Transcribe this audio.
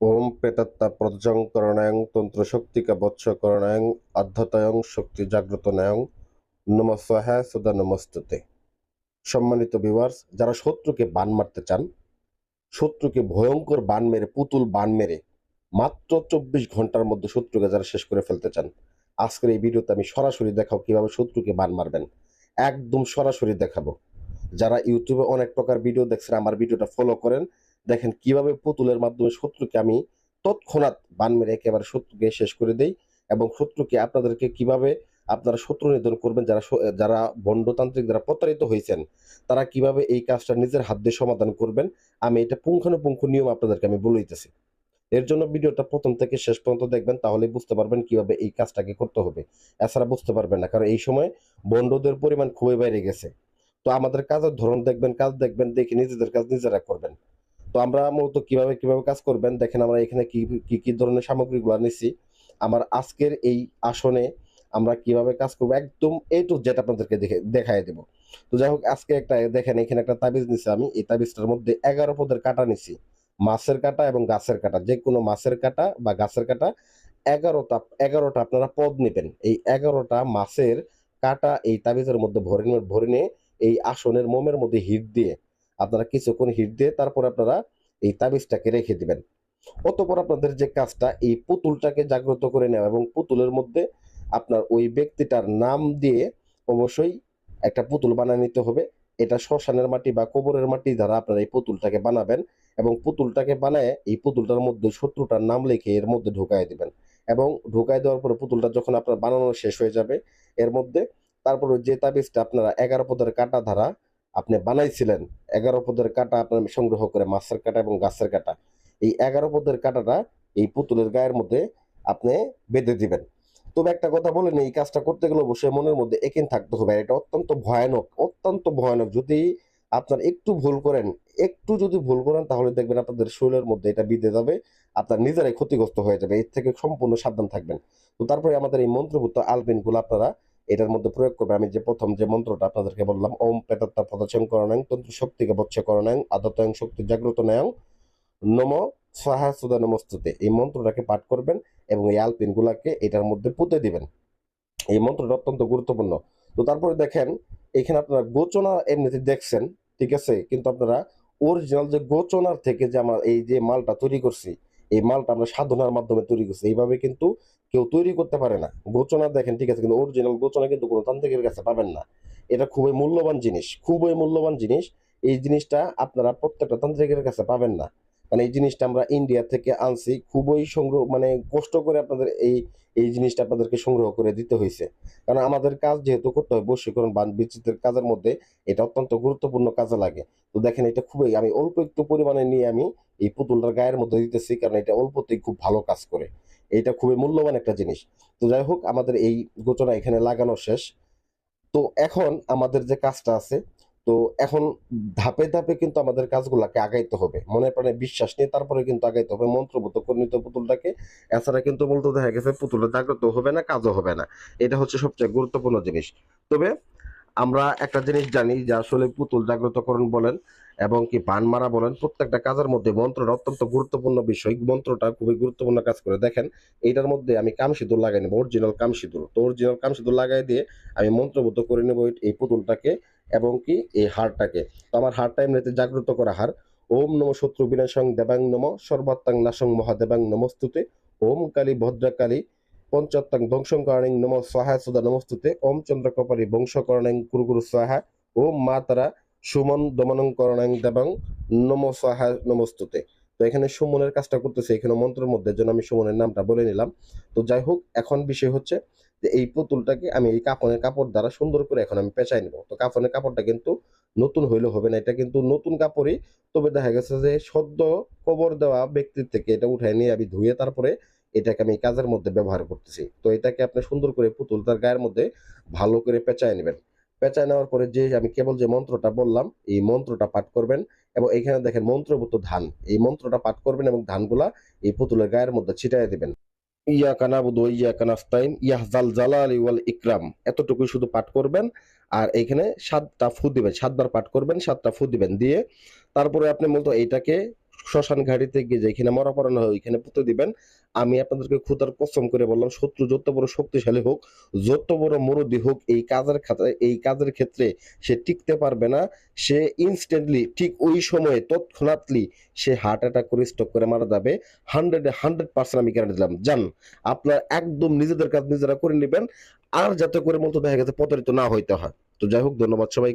ওম প্রেতাত্মা প্রজং করণায়ং তন্ত্র শক্তিকা বৎস করণায়ং আধ্যাত্ময়ং শক্তি জাগ্রত নায়ং নম সহায় সুদা নমস্তুতে। সম্মানিত ভিউয়ার্স যারা শত্রুকে বান মারতে চান, শত্রুকে ভয়ঙ্কর বান মেরে, পুতুল বান মেরে, মাত্র চব্বিশ ঘণ্টার মধ্যে শত্রুকে যারা শেষ করে ফেলতে চান, আজকের এই ভিডিওতে আমি সরাসরি দেখাও কীভাবে শত্রুকে বান মারবেন। একদম সরাসরি দেখাবো। যারা ইউটিউবে অনেক প্রকার ভিডিও দেখছেন, আমার ভিডিওটা ফলো করেন দেখেন কীভাবে পুতুলের মাধ্যমে শত্রুকে আমি তৎক্ষণাৎ বান মেরে একেবারে শত্রুকে শেষ করে দেই এবং শত্রুকে আপনাদেরকে কীভাবে আপনারা শত্রু নিধন করবেন, যারা যারা বন্ডতান্ত্রিক, যারা প্রতারিত হয়েছেন তারা কীভাবে এই কাজটা নিজের হাত দিয়ে সমাধান করবেন, আমি এটা পুঙ্খানুপুঙ্খ নিয়ম আপনাদেরকে আমি বলে এর জন্য ভিডিওটা প্রথম থেকে শেষ পর্যন্ত দেখবেন তাহলে বুঝতে পারবেন কীভাবে এই কাজটাকে করতে হবে। এছাড়া বুঝতে পারবেন না, কারণ এই সময় বন্ডদের পরিমাণ খুবই বেড়ে গেছে। তো আমাদের কাজের ধরন দেখবেন, কাজ দেখবেন, দেখে নিজেদের কাজ নিজেরা করবেন। তো আমরা মূলত কীভাবে কীভাবে কাজ করবেন? দেখেন আমরা এখানে কি কি কি ধরনের সামগ্রীগুলো নিছি আমার আজকের এই আসনে আমরা কীভাবে কাজ করব? একদম এ টু জেড আপনাদেরকে দেখে দেখাই দেবো। তো যাই হোক, আজকে একটা, দেখেন এখানে একটা তাবিজ নিছি আমি। এই তাবিজটার মধ্যে এগারো পদের কাটা নিছি। মাছের কাটা এবং গাছের কাটা। যে কোনো মাছের কাটা বা গাছের কাটা, এগারোটা এগারোটা আপনারা পদ নেবেন। এই এগারোটা মাছের কাটা এই তাবিজের মধ্যে ভরে ভরে নিয়ে এই আসনের মোমের মধ্যে হিট দিয়ে আপনারা কিছুক্ষণ হিট দিয়ে তারপর আপনারা এই তাবিজটাকে রেখে দিবেন। অতপর আপনাদের যে কাজটা, এই পুতুলটাকে জাগ্রত করে নেওয়া এবং পুতুলের মধ্যে আপনার ওই ব্যক্তিটার নাম দিয়ে অবশ্যই একটা পুতুল বানিয়ে নিতে হবে। এটা শ্মশানের মাটি বা কবরের মাটি দ্বারা আপনারা এই পুতুলটাকে বানাবেন এবং পুতুলটাকে বানায় এই পুতুলটার মধ্যে শত্রুটার নাম লিখে এর মধ্যে ঢুকায় দিবেন এবং ঢুকায় দেওয়ার পরে পুতুলটা যখন আপনার বানানো শেষ হয়ে যাবে, এর মধ্যে তারপরে যে তাবিজটা আপনারা এগারো পদের কাটা ধারা আপনি বানাইছিলেন এগারো পদের কাটা আপনার সংগ্রহ করে মাছের কাটা এবং গাছের কাটা। এই এগারো পদের কাটাটা এই পুতুলের গায়ের মধ্যে আপনি বেঁধে দিবেন। তবে একটা কথা বলেন, এই কাজটা করতে গেলে অবশ্যই মনের মধ্যে একিন থাকতে হবে। এটা অত্যন্ত ভয়ানক অত্যন্ত ভয়ানক। যদি আপনার একটু ভুল করেন, একটু যদি ভুল করেন, তাহলে দেখবেন আপনাদের শরীরের মধ্যে এটা বিঁধে যাবে, আপনার নিজেরাই ক্ষতিগ্রস্ত হয়ে যাবে। এর থেকে সম্পূর্ণ সাবধান থাকবেন। তো তারপরে আমাদের এই মন্ত্রভূত আলপিনগুলো আপনারা এটার মধ্যে প্রয়োগ করবে। আমি যে প্রথম যে মন্ত্রটা আপনাদেরকে বললাম, ওম পেতাত্তা পদচং করণাং তন্ত্র শক্তিকে বচ্চ করণাং আদতয়ং শক্তি জাগ্রত নায়ং নম সাহা সুদা নমস্তুতে। এই মন্ত্রটাকে পাঠ করবেন এবং এই আলপিন গুলাকে এটার মধ্যে পুঁতে দিবেন। এই মন্ত্রটা অত্যন্ত গুরুত্বপূর্ণ। তো তারপরে দেখেন, এখানে আপনারা গোচনা এমনিতে দেখছেন, ঠিক আছে? কিন্তু আপনারা অরিজিনাল যে গোচনার থেকে যে আমার এই যে মালটা তৈরি করছি এই মালটা আমরা সাধনার মাধ্যমে তৈরি করছি। এইভাবে কিন্তু কেউ তৈরি করতে পারে না। গোচনা দেখেন, ঠিক আছে, কিন্তু অরিজিনাল গোচনা কিন্তু কোনো তান্ত্রিকের কাছে পাবেন না। এটা খুবই মূল্যবান জিনিস, খুবই মূল্যবান জিনিস। এই জিনিসটা আপনারা প্রত্যেকটা তান্ত্রিকের কাছে পাবেন না। মানে এই জিনিসটা আমরা ইন্ডিয়া থেকে আনছি। খুবই সংগ্রহ মানে কষ্ট করে আপনাদের এই এই জিনিসটা আপনাদেরকে সংগ্রহ করে দিতে হয়েছে। কারণ আমাদের কাজ যেহেতু করতে হয়, বশীকরণ, বান বিচিত্রের কাজের মধ্যে এটা অত্যন্ত গুরুত্বপূর্ণ কাজে লাগে। তো দেখেন এটা খুবই, আমি অল্প একটু পরিমাণে নিয়ে আমি এই পুতুলটার গায়ের মধ্যে দিতেছি, কারণ এটা অল্পতেই খুব ভালো কাজ করে। এটা খুবই মূল্যবান একটা জিনিস। তো যাই হোক, আমাদের এই গোচনা এখানে লাগানো শেষ। তো এখন আমাদের যে কাজটা আছে তো এখন ধাপে ধাপে কিন্তু আমাদের কাজগুলোকে আগাইতে হবে। মনে প্রাণে বিশ্বাস নিয়ে তারপরে কিন্তু আগাইতে হবে। মন্ত্রভূত করে নিতে পুতুলটাকে এছাড়া কিন্তু বলতে দেখা গেছে পুতুলটা জাগ্রত হবে না, কাজও হবে না। এটা হচ্ছে সবচেয়ে গুরুত্বপূর্ণ জিনিস। তবে আমরা একটা জিনিস জানি যে আসলে পুতুল জাগ্রতকরণ বলেন এবং কি বান মারা বলেন, প্রত্যেকটা কাজের মধ্যে মন্ত্রটা অত্যন্ত গুরুত্বপূর্ণ বিষয়। মন্ত্রটা খুবই গুরুত্বপূর্ণ কাজ করে। দেখেন, এইটার মধ্যে আমি কাম সিঁদুর লাগাই নেব, অরিজিনাল কাম সিঁদুর। তো অরিজিনাল কাম সিঁদুর লাগাই দিয়ে আমি মন্ত্রভূত করে নেব এই পুতুলটাকে। এবং কি এই হারটাকে। তো আমার হারটা এমনিতে জাগ্রত করা হার, ওম নম শত্রু বিনাশং দেবাং নম সর্বাত্তাং নাশং মহাদেবাং নমস্তুতে, ওম কালী ভদ্রকালী পঞ্চত্তাং ধ্বংসং করণিং নম সহায় সুদা নমস্তুতে, ওম চন্দ্রকপারি বংশকরণিং কুরু কুরু সহায় ওম মা তারা সুমন দমনং করণাং দেবাং নম সহায় নমস্তুতে। তো এখানে সুমনের কাজটা করতেছে, এখানে মন্ত্রের মধ্যে যেন আমি সুমনের নামটা বলে নিলাম। তো যাই হোক, এখন বিষয় হচ্ছে যে এই পুতুলটাকে আমি এই কাপড়ের কাপড় দ্বারা সুন্দর করে এখন আমি পেঁচাই নেব। তো কাপড়ের কাপড়টা কিন্তু নতুন হইলে হবে না, এটা কিন্তু নতুন কাপড়ই। তবে দেখা গেছে যে সদ্য কবর দেওয়া ব্যক্তির থেকে এটা উঠাই নিয়ে আমি ধুয়ে তারপরে এটাকে আমি কাজের মধ্যে ব্যবহার করতেছি। তো এটাকে আপনি সুন্দর করে পুতুল তার গায়ের মধ্যে ভালো করে পেঁচায় নেবেন। পেঁচায় নেওয়ার পরে যে আমি কেবল যে মন্ত্রটা বললাম, এই মন্ত্রটা পাঠ করবেন এবং এখানে দেখেন মন্ত্রভূত ধান। এই মন্ত্রটা পাঠ করবেন এবং ধানগুলা এই পুতুলের গায়ের মধ্যে ছিটাই দিবেন। ইয়া কানাবুদু ইয়া জাল জালালি ওয়াল ইকরাম। এতটুকুই শুধু পাঠ করবেন আর এখানে সাতটা ফু দিবেন, সাতবার পাঠ করবেন, সাতটা ফু দিবেন। দিয়ে তারপরে আপনি মূলত এইটাকে শ্মশান ঘাটিতে গিয়ে যেখানে মরা পড়ানো হয়, ওইখানে পুঁতে দিবেন। আমি আপনাদেরকে খুদার কসম করে বললাম, শত্রু যত বড় শক্তিশালী হোক, যত বড় মুরব্বী হোক, এই কাজের এই কাজের ক্ষেত্রে সে টিকতে পারবে না। সে ইনস্ট্যান্টলি ঠিক ওই সময়ে, তৎক্ষণাৎলি সে হার্ট অ্যাটাক করে স্ট্রোক করে মারা যাবে। হান্ড্রেডে হান্ড্রেড পার্সেন্ট আমি গ্যারান্টি দিলাম। জান, আপনার একদম নিজেদের কাজ নিজেরা করে নেবেন, আর যাতে করে মতো দেখা গেছে প্রতারিত না হইতে হয়। তো যাই হোক, ধন্যবাদ সবাইকে।